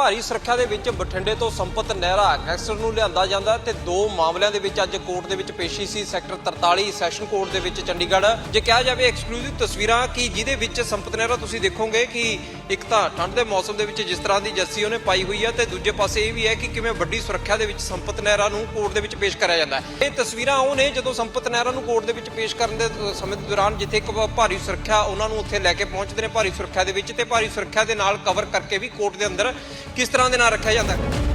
ਭਾਰੀ ਸੁਰੱਖਿਆ ਦੇ ਵਿੱਚ ਬਠਿੰਡੇ ਤੋਂ ਸੰਪਤ ਨਹਿਰਾ ਗੈਂਗਸਟਰ ਨੂੰ ਲਿਆਂਦਾ ਜਾਂਦਾ ਤੇ ਦੋ ਮਾਮਲਿਆਂ ਦੇ ਵਿੱਚ ਅੱਜ ਕੋਰਟ ਦੇ ਵਿੱਚ ਪੇਸ਼ੀ ਸੀ ਸੈਕਟਰ 43 ਸੈਸ਼ਨ ਕੋਰਟ ਦੇ ਵਿੱਚ ਚੰਡੀਗੜ੍ਹ। ਜੇ ਕਿਹਾ ਜਾਵੇ ਐਕਸਕਲੂਸਿਵ ਤਸਵੀਰਾਂ, ਕਿ ਜਿਹਦੇ ਵਿੱਚ ਸੰਪਤ ਨਹਿਰਾ ਤੁਸੀਂ ਦੇਖੋਗੇ ਕਿ ਇੱਕ ਤਾਂ ਠੰਡ ਦੇ ਮੌਸਮ ਦੇ ਵਿੱਚ ਜਿਸ ਤਰ੍ਹਾਂ ਦੀ ਜੱਸੀ ਉਹਨੇ ਪਾਈ ਹੋਈ ਹੈ ਤੇ ਦੂਜੇ ਪਾਸੇ ਇਹ ਵੀ ਹੈ ਕਿ ਕਿਵੇਂ ਵੱਡੀ ਸੁਰੱਖਿਆ ਦੇ ਵਿੱਚ ਸੰਪਤ ਨਹਿਰਾ ਨੂੰ ਕੋਰਟ ਦੇ ਵਿੱਚ ਪੇਸ਼ ਕਰਿਆ ਜਾਂਦਾ ਹੈ। ਇਹ ਤਸਵੀਰਾਂ ਉਹ ਨੇ ਜਦੋਂ ਸੰਪਤ ਨਹਿਰਾ ਨੂੰ ਕੋਰਟ ਦੇ ਵਿੱਚ ਪੇਸ਼ ਕਰਨ ਦੇ ਸਮੇਂ ਦੌਰਾਨ ਜਿੱਥੇ ਇੱਕ ਭਾਰੀ ਸੁਰੱਖਿਆ ਉਹਨਾਂ ਨੂੰ ਉੱਥੇ ਲੈ ਕੇ ਪਹੁੰਚਦੇ ਨੇ ਭਾਰੀ ਸੁਰੱਖਿਆ ਦੇ ਵਿੱਚ ਤੇ ਭਾਰੀ ਸੁਰੱਖਿਆ ਦੇ ਨਾਲ ਕਵਰ ਕਰਕੇ ਵੀ ਕੋਰਟ ਦੇ ਅੰਦਰ ਕਿਸ ਤਰ੍ਹਾਂ ਦੇ ਨਾਲ ਰੱਖਿਆ ਜਾਂਦਾ ਹੈ।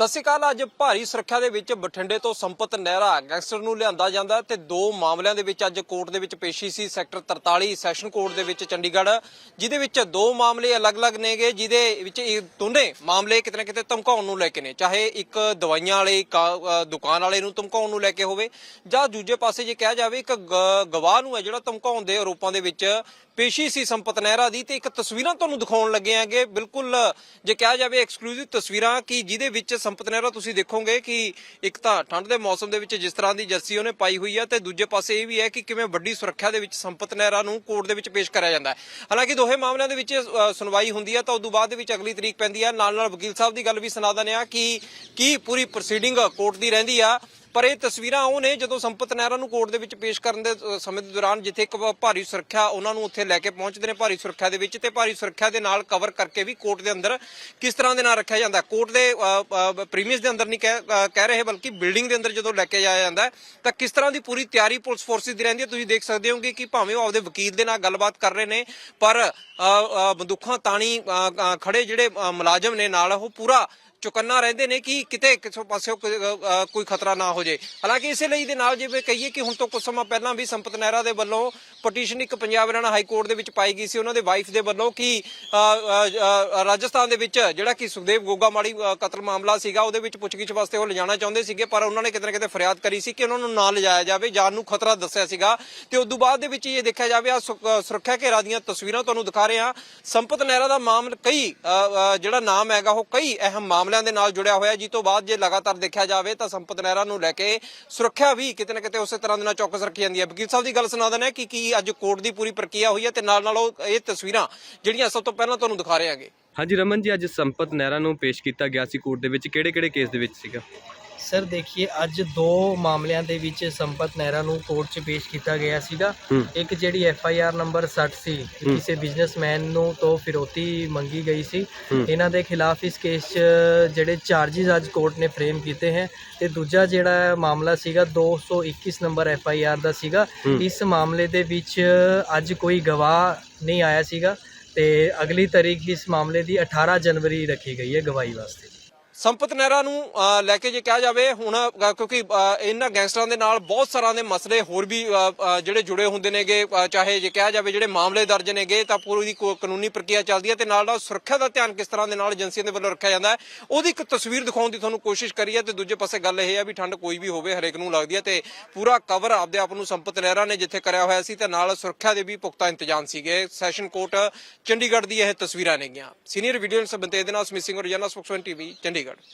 ਸਤਿ ਸ਼੍ਰੀ ਅਕਾਲ, ਅੱਜ ਭਾਰੀ ਸੁਰੱਖਿਆ ਦੇ ਵਿੱਚ ਬਠਿੰਡੇ ਤੋਂ ਸੰਪਤ ਨਹਿਰਾ ਗੈਂਗਸਟਰ ਨੂੰ ਲਿਆਂਦਾ ਜਾਂਦਾ ਹੈ ਤੇ ਦੋ ਮਾਮਲਿਆਂ ਦੇ ਵਿੱਚ ਅੱਜ ਕੋਰਟ ਦੇ ਵਿੱਚ ਪੇਸ਼ੀ ਸੀ ਸੈਕਟਰ 43 ਸੈਸ਼ਨ ਕੋਰਟ ਦੇ ਵਿੱਚ ਚੰਡੀਗੜ੍ਹ, ਜਿਹਦੇ ਵਿੱਚ ਦੋ ਮਾਮਲੇ ਅਲੱਗ-ਅਲੱਗ ਨੇਗੇ ਜਿਹਦੇ ਵਿੱਚ ਇਹ ਦੋਨੇ ਮਾਮਲੇ ਕਿਤੇ ਨਾ ਕਿਤੇ ਧਮਕਾਉਣ ਨੂੰ ਲੈ ਕੇ ਨੇ, ਚਾਹੇ ਇੱਕ ਦਵਾਈਆਂ ਵਾਲੇ ਕਾ- ਦੁਕਾਨ ਵਾਲੇ ਨੂੰ ਧਮਕਾਉਣ ਨੂੰ ਲੈ ਕੇ ਹੋਵੇ, ਜਾਂ ਦੂਜੇ ਪਾਸੇ ਜੇ ਕਿਹਾ ਜਾਵੇ, ਇੱਕ ਗ- ਗਵਾਹ ਨੂੰ ਹੈ ਜਿਹੜਾ ਧਮਕਾਉਣ ਦੇ ਆਰੋਪਾਂ ਦੇ ਵਿੱਚ ਪੇਸ਼ੀ ਸੀ ਸੰਪਤ ਨਹਿਰਾ ਦੀ, ਤੇ ਇੱਕ ਤਸਵੀਰਾਂ ਤੁਹਾਨੂੰ ਦਿਖਾਉਣ ਲੱਗੇ ਆਂਗੇ ਬਿਲਕੁਲ ਜੇ ਕਿਹਾ ਜਾਵੇ ਐਕਸਕਲੂਸਿਵ ਤਸਵੀਰਾਂ ਕਿ ਜਿਹਦੇ ਵਿੱਚ ਸੰਪਤ ਨਹਿਰਾ, ਤੁਸੀਂ ਦੇਖੋਗੇ ਕਿ ਇੱਕ ਤਾਂ ਠੰਡ ਦੇ ਮੌਸਮ ਦੇ ਵਿੱਚ ਜਿਸ ਤਰ੍ਹਾਂ ਦੀ ਜੱਸੀ ਉਹਨੇ ਪਾਈ ਹੋਈ ਹੈ ਤੇ ਦੂਜੇ ਪਾਸੇ ਇਹ ਵੀ ਹੈ ਕਿ ਕਿਵੇਂ ਵੱਡੀ ਸੁਰੱਖਿਆ ਦੇ ਵਿੱਚ ਸੰਪਤ ਨਹਿਰਾ ਨੂੰ ਕੋਰਟ ਦੇ ਵਿੱਚ ਪੇਸ਼ ਕਰਿਆ ਜਾਂਦਾ ਹੈ। ਹਾਲਾਂਕਿ ਦੋਹੇ ਮਾਮਲਿਆਂ ਦੇ ਵਿੱਚ ਸੁਣਵਾਈ ਹੁੰਦੀ ਹੈ ਤਾਂ ਉਦੋਂ ਬਾਅਦ ਦੇ ਵਿੱਚ ਅਗਲੀ ਤਰੀਕ ਪੈਂਦੀ ਹੈ ਨਾਲ ਨਾਲ ਵਕੀਲ ਸਾਹਿਬ ਦੀ ਗੱਲ ਵੀ ਸੁਣਾ ਦਿੰਦੇ ਆ ਕਿ ਕੀ ਪੂਰੀ ਪ੍ਰੋਸੀਡਿੰਗ ਕੋਰਟ ਦੀ ਰਹਿੰਦੀ ਆ। ਪਰ ਇਹ ਤਸਵੀਰਾਂ ਉਹ ਨੇ ਜਦੋਂ ਸੰਪਤ ਨਹਿਰਾ ਨੂੰ ਕੋਰਟ ਦੇ ਵਿੱਚ ਪੇਸ਼ ਕਰਨ ਦੇ ਸਮੇਂ ਦੇ ਦੌਰਾਨ ਜਿੱਥੇ ਇੱਕ ਭਾਰੀ ਸੁਰੱਖਿਆ ਉਹਨਾਂ ਨੂੰ ਉੱਥੇ ਲੈ ਕੇ ਪਹੁੰਚਦੇ ਨੇ ਭਾਰੀ ਸੁਰੱਖਿਆ ਦੇ ਵਿੱਚ ਤੇ ਭਾਰੀ ਸੁਰੱਖਿਆ ਦੇ ਨਾਲ ਕਵਰ ਕਰਕੇ ਵੀ ਕੋਰਟ ਦੇ ਅੰਦਰ ਕਿਸ ਤਰ੍ਹਾਂ ਦੇ ਨਾਲ ਰੱਖਿਆ ਜਾਂਦਾ ਕੋਰਟ ਦੇ ਪ੍ਰੀਮੀਅਸ ਦੇ ਅੰਦਰ ਨਹੀਂ ਕਹਿ ਰਹੇ ਬਲਕਿ ਬਿਲਡਿੰਗ ਦੇ ਅੰਦਰ ਜਦੋਂ ਲੈ ਕੇ ਜਾਇਆ ਜਾਂਦਾ ਤਾਂ ਕਿਸ ਤਰ੍ਹਾਂ ਦੀ ਪੂਰੀ ਤਿਆਰੀ ਪੁਲਿਸ ਫੋਰਸਿਸ ਦੀ ਰਹਿੰਦੀ ਹੈ? ਤੁਸੀਂ ਦੇਖ ਸਕਦੇ ਹੋਗੇ ਕਿ ਭਾਵੇਂ ਉਹ ਆਪਦੇ ਵਕੀਲ ਦੇ ਨਾਲ ਗੱਲਬਾਤ ਕਰ ਰਹੇ ਨੇ ਪਰ ਅ, ਤਾਣੀ ਖੜੇ ਜਿਹੜੇ ਮੁਲਾਜ਼ਮ ਨੇ ਨਾਲ ਉਹ ਪੂਰਾ ਚੁਕੰਨਾ ਰਹਿੰਦੇ ਨੇ ਕਿ ਕਿਤੇ ਕਿਸੇ ਪਾਸੇ ਕੋਈ ਖਤਰਾ ਨਾ ਹੋ ਜੇ। ਹਾਲਾਂਕਿ ਇਸੇ ਲਈ ਦੇ ਨਾਲ ਜਿਵੇਂ ਕਹੀਏ ਕਿ ਹੁਣ ਤੋਂ ਕੁਝ ਸਮਾਂ ਪਹਿਲਾਂ ਵੀ ਸੰਪਤ ਨਹਿਰਾ ਦੇ ਵੱਲੋਂ ਪਟੀਸ਼ਨ ਇੱਕ ਪੰਜਾਬ ਹਰਿਆਣਾ ਹਾਈ ਕੋਰਟ ਦੇ ਵਿੱਚ ਪਾਈ ਗਈ ਸੀ। ਉਹਨਾਂ ਦੇ ਵਾਈਫ ਦੇ ਵੱਲੋਂ ਕਿ ਰਾਜਸਥਾਨ ਦੇ ਵਿੱਚ ਜਿਹੜਾ ਕਿ ਸੁਖਦੇਵ ਗੋਗਾ ਮਾੜੀ ਕਤਲ ਮਾਮਲਾ ਸੀਗਾ, ਉਹਦੇ ਵਿੱਚ ਪੁੱਛਗਿੱਛ ਵਾਸਤੇ ਉਹ ਲਿਜਾਣਾ ਚਾਹੁੰਦੇ ਸੀਗੇ, ਪਰ ਉਹਨਾਂ ਨੇ ਕਿਤੇ ਨਾ ਕਿਤੇ ਫਰਿਆਦ ਕਰੀ ਸੀ ਕਿ ਉਹਨਾਂ ਨੂੰ ਨਾ ਲਿਜਾਇਆ ਜਾਵੇ ਜਾਨ ਨੂੰ ਖਤਰਾ ਦੱਸਿਆ ਸੀਗਾ। ਤੇ ਉਸ ਤੋਂ ਬਾਅਦ ਦੇ ਵਿੱਚ ਇਹ ਦੇਖਿਆ ਜਾਵੇ ਆ ਸੁਰੱਖਿਆ ਘੇਰਾ ਦੀਆਂ ਤਸਵੀਰਾਂ ਤੁਹਾਨੂੰ ਦਿਖਾ ਰਹੇ। ਹਾਂ ਸੰਪਤ ਨਹਿਰਾ ਦਾ ਮਾਮਲਾ ਕਈ ਜਿਹੜਾ ਨਾਮ ਹੈਗਾ, ਉਹ ਕਈ ਅਹਿਮ ਮਾਮਲਿਆਂ ਦੇ ਨਾਲ ਜੁੜਿਆ ਹੋਇਆ ਜਿਸ ਤੋਂ ਬਾਅਦ ਜੇ ਲਗਾਤਾਰ ਦੇਖਿਆ ਜਾਵੇ ਤਾਂ ਸੰਪਤ ਨਹਿਰਾ ਨੂੰ ਲੈ ਕੇ ਸੁਰੱਖਿਆ ਵੀ ਕਿਤੇ ਨਾ ਕਿਤੇ ਉਸੇ ਤਰ੍ਹਾਂ ਦੇ ਨਾਲ ਚੌਕਸ ਰੱਖੀ ਜਾਂਦੀ ਹੈ। ਵਕੀਲ ਸਾਹਿਬ ਦੀ ਗੱਲ ਸੁਣਾ ਦਿੰਦੇ ਹਾਂ ਕਿ ਕੀ ਅੱਜ ਕੋਰਟ ਦੀ ਪੂਰੀ ਪ੍ਰਕਿਰਿਆ ਹੋਈ ਹੈ ਤੇ ਨਾਲ ਨਾਲ ਉਹ ਇਹ ਤਸਵੀਰਾਂ ਜਿਹੜੀਆਂ ਸਭ ਤੋਂ ਪਹਿਲਾਂ ਤੁਹਾਨੂੰ ਦਿਖਾ ਰਹੇ ਹਾਂਗੇ। ਹਾਂਜੀ ਰਮਨ ਜੀ, ਅੱਜ ਸੰਪਤ ਨਹਿਰਾ ਨੂੰ ਪੇਸ਼ ਕੀਤਾ ਗਿਆ ਸੀ ਕੋਰਟ ਦੇ ਵਿੱਚ। ਕਿਹੜੇ ਕਿਹੜੇ ਕੇਸ ਦੇ ਵਿੱਚ ਸੀਗਾ? ਸਰ ਦੇਖੀਏ ਅੱਜ ਦੋ ਮਾਮਲਿਆਂ ਦੇ ਵਿੱਚ ਸੰਪਤ ਨਹਿਰਾ ਨੂੰ ਕੋਰਟ 'ਚ ਪੇਸ਼ ਕੀਤਾ ਗਿਆ ਸੀਗਾ। ਇੱਕ ਜਿਹੜੀ ਐਫ ਆਈ ਆਰ ਨੰਬਰ 60 ਸੀ। ਕਿਸੇ ਬਿਜ਼ਨਸਮੈਨ ਨੂੰ ਤੋਂ ਫਿਰੌਤੀ ਮੰਗੀ ਗਈ ਸੀ। ਇਹਨਾਂ ਦੇ ਖਿਲਾਫ ਇਸ ਕੇਸ 'ਚ ਜਿਹੜੇ ਚਾਰजेस ਅੱਜ ਕੋਰਟ ਨੇ ਫਰੇਮ ਕੀਤੇ ਹੈ ਤੇ ਦੂਜਾ ਜਿਹੜਾ ਮਾਮਲਾ ਸੀਗਾ 221 ਨੰਬਰ ਐਫ ਆਈ ਆਰ ਦਾ ਸੀਗਾ। ਇਸ ਮਾਮਲੇ ਦੇ ਵਿੱਚ ਅੱਜ ਕੋਈ ਗਵਾਹ ਨਹੀਂ ਆਇਆ ਸੀਗਾ ਤੇ ਅਗਲੀ ਤਾਰੀਖ ਇਸ ਮਾਮਲੇ ਦੀ 18 ਜਨਵਰੀ ਰੱਖੀ ਗਈ ਹੈ ਗਵਾਹੀ ਵਾਸਤੇ ਸੰਪਤ ਨਹਿਰਾ ਨੂੰ ਲੈ ਕੇ ਜੇ ਕਿਹਾ ਜਾਵੇ, ਹੁਣ ਕਿਉਂਕਿ ਇਹਨਾਂ ਗੈਂਗਸਟਰਾਂ ਦੇ ਨਾਲ ਬਹੁਤ ਸਾਰਾਂ ਦੇ ਮਸਲੇ ਹੋਰ ਵੀ ਜਿਹੜੇ ਜੁੜੇ ਹੁੰਦੇ ਨੇਗੇ ਚਾਹੇ ਜੇ ਕਿਹਾ ਜਾਵੇ ਜਿਹੜੇ ਮਾਮਲੇ ਦਰਜ ਨੇਗੇ, ਤਾਂ ਪੂਰੀ ਕਾਨੂੰਨੀ ਪ੍ਰਕਿਰਿਆ ਚੱਲਦੀ ਹੈ ਤੇ ਨਾਲ ਨਾਲ ਸੁਰੱਖਿਆ ਦਾ ਧਿਆਨ ਕਿਸ ਤਰ੍ਹਾਂ ਦੇ ਨਾਲ ਏਜੰਸੀਆਂ ਦੇ ਵੱਲੋਂ ਰੱਖਿਆ ਜਾਂਦਾ ਹੈ, ਉਹਦੀ ਇੱਕ ਤਸਵੀਰ ਦਿਖਾਉਣ ਦੀ ਤੁਹਾਨੂੰ ਕੋਸ਼ਿਸ਼ ਕਰੀ ਹੈ ਤੇ ਦੂਜੇ ਪਾਸੇ ਗੱਲ ਇਹ ਹੈ ਵੀ ਠੰਡ ਕੋਈ ਵੀ ਹੋਵੇ, ਹਰੇਕ ਨੂੰ ਲੱਗਦੀ ਹੈ ਤੇ ਪੂਰਾ ਕਵਰ ਆਪਦੇ ਆਪ ਨੂੰ ਸੰਪਤ ਨਹਿਰਾ ਨੇ ਜਿੱਥੇ ਕਰਿਆ ਹੋਇਆ ਸੀ ਤੇ ਨਾਲ ਸੁਰੱਖਿਆ ਦੇ ਵੀ ਪੁਖਤਾ ਇੰਤਜ਼ਾਮ ਸੀਗੇ। ਸੈਸ਼ਨ ਕੋਰਟ ਚੰਡੀਗੜ੍ਹ ਦੀ ਇਹ ਤਸਵੀਰਾਂ ਨੇਗੀਆਂ। ਸੀਨੀਅਰ ਵੀਡੀਓ ਸਬੰਤੇ ਦੇ ਨਾਲ ਸਮਿਸਿੰਗ ਰੋਜ਼ਾਨਾ ਸਪੋਕਸਮੈਨ ਟੀਵੀ, ਚੰਡੀਗੜ੍ਹ। Dígalos.